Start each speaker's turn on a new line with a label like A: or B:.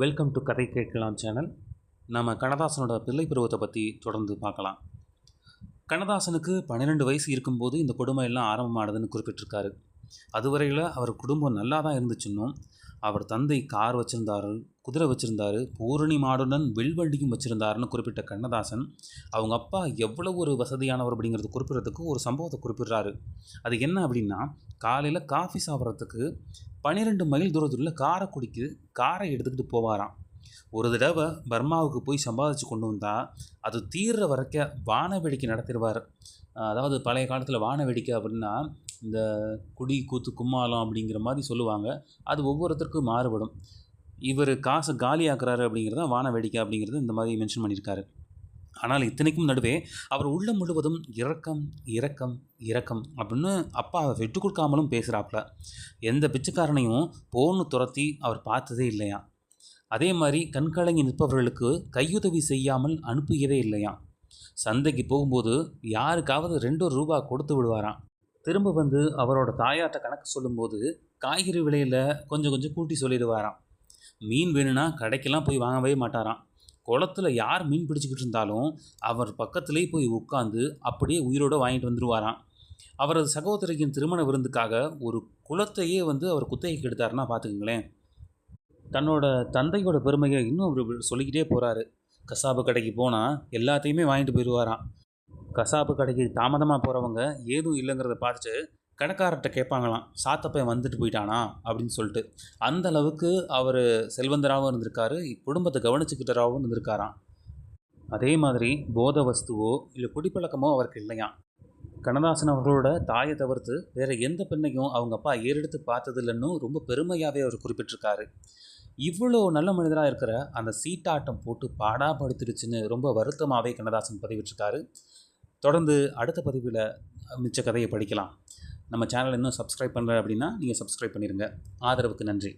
A: Welcome to கதை கேட்கலாம் channel நம்ம கண்ணதாசனோட பிள்ளை பருவத்தை பற்றி தொடர்ந்து பார்க்கலாம். கண்ணதாசனுக்கு பன்னிரெண்டு வயசு இருக்கும்போது இந்த கொடுமை எல்லாம் ஆரம்பமானதுன்னு குறிப்பிட்டிருக்காரு. அதுவரையில் அவர் குடும்பம் நல்லா தான் இருந்துச்சுன்னும் அவர் தந்தை கார் வச்சுருந்தாரு குதிரை வச்சுருந்தாரு பூரணி மாடுடன் வில்வண்டியும் வச்சுருந்தாருன்னு குறிப்பிட்ட கண்ணதாசன் அவங்க அப்பா எவ்வளோ ஒரு வசதியானவர் அப்படிங்கிறது குறிப்பிட்றதுக்கு ஒரு சம்பவத்தை குறிப்பிடுறாரு. அது என்ன அப்படின்னா காலையில் காஃபி சாப்பிட்றதுக்கு பன்னிரெண்டு மைல் தூரத்தில் காரைக்குடிக்கு காரை எடுத்துக்கிட்டு போவாராம். ஒரு தடவை பர்மாவுக்கு போய் சம்பாதிச்சு கொண்டு வந்தால் அது தீர்ற வரைக்கும் வான வேடிக்கை நடத்திடுவார். அதாவது பழைய காலத்தில் வான வேடிக்கை அப்படின்னா இந்த குடி கூத்து கும்மாளம் அப்படிங்கிற மாதிரி சொல்லுவாங்க. அது ஒவ்வொருத்தருக்கும் மாறுபடும். இவர் காசை காலியாக்குறாரு அப்படிங்கிறது தான் வான வேடிக்கை அப்படிங்கிறது இந்த மாதிரி மென்ஷன் பண்ணியிருக்காரு. ஆனால் இத்தனைக்கும் நடுவே அவர் உள்ள முழுவதும் இரக்கம் இரக்கம் இரக்கம் அப்படின்னு அப்பா விட்டு கொடுக்காமலும் பேசுகிறாப்புல எந்த பிச்சைக்காரனையும் போன்னு துரத்தி அவர் பார்த்ததே இல்லையா? அதே மாதிரி கண்கலங்கி நிற்பவர்களுக்கு கையுதவி செய்யாமல் அனுப்பியதே இல்லையாம் சந்தைக்கு போகும்போது யாருக்காவது ரெண்டு ரூபா கொடுத்து விடுவாராம் திரும்ப வந்து அவரோட தாயாட்ட கணக்கு சொல்லும்போது காய்கறி விலையில் கொஞ்சம் கொஞ்சம் கூட்டி சொல்லிடுவாராம். மீன் வேணும்னா கடைக்கெல்லாம் போய் வாங்கவே மாட்டாராம். குளத்துல யார் மீன் பிடிச்சிக்கிட்டு இருந்தாலும் அவர் பக்கத்துலேயே போய் உட்காந்து அப்படியே உயிரோடு வாங்கிட்டு வந்துடுவாராம் அவரது சகோதரியின் திருமண விருந்துக்காக ஒரு குளத்தையே வந்து அவர் குத்தகைக்கு எடுத்தாருன்னா பார்த்துக்குங்களேன். தன்னோட தந்தையோட பெருமையை இன்னும் அவர் சொல்லிக்கிட்டே போகிறாரு கசாப்பு கடைக்கு போனால் எல்லாத்தையுமே வாங்கிட்டு போயிடுவாராம் கசாப்பு கடைக்கு தாமதமாக போகிறவங்க ஏதும் இல்லைங்கிறத பார்த்துட்டு கடைக்காரர்கிட்ட கேட்பாங்களாம் சாத்தப்பையன் வந்துட்டு போயிட்டானா? அப்படின்னு சொல்லிட்டு. அந்த அளவுக்கு அவர் செல்வந்தராகவும் இருந்திருக்காரு குடும்பத்தை கவனிச்சுக்கிட்டராகவும் இருந்திருக்காராம். அதே மாதிரி போத வஸ்துவோ இல்லை குடிப்பழக்கமோ அவருக்கு இல்லையாம். கண்ணதாசன் அவர்களோட தாயை தவிர்த்து வேறு எந்த பெண்ணையும் அவங்க அப்பா ஏறெடுத்து பார்த்ததில்லைன்னு ரொம்ப பெருமையாகவே அவர் குறிப்பிட்டிருக்காரு. இவ்வளோ நல்ல மனிதராக இருக்கிற அந்த சீட்டாட்டம் போட்டு பாடாப்படுத்திடுச்சுன்னு ரொம்ப வருத்தமாகவே கண்ணதாசன் பதிவிட்டிருக்காரு. தொடர்ந்து அடுத்த பதிவில் மிச்ச கதையை படிக்கலாம். நம்ம சேனல் இன்னும் சப்ஸ்கிரைப் பண்ணுற அப்படின்னா நீங்கள் சப்ஸ்கிரைப் பண்ணிடுங்க ஆதரவுக்கு நன்றி.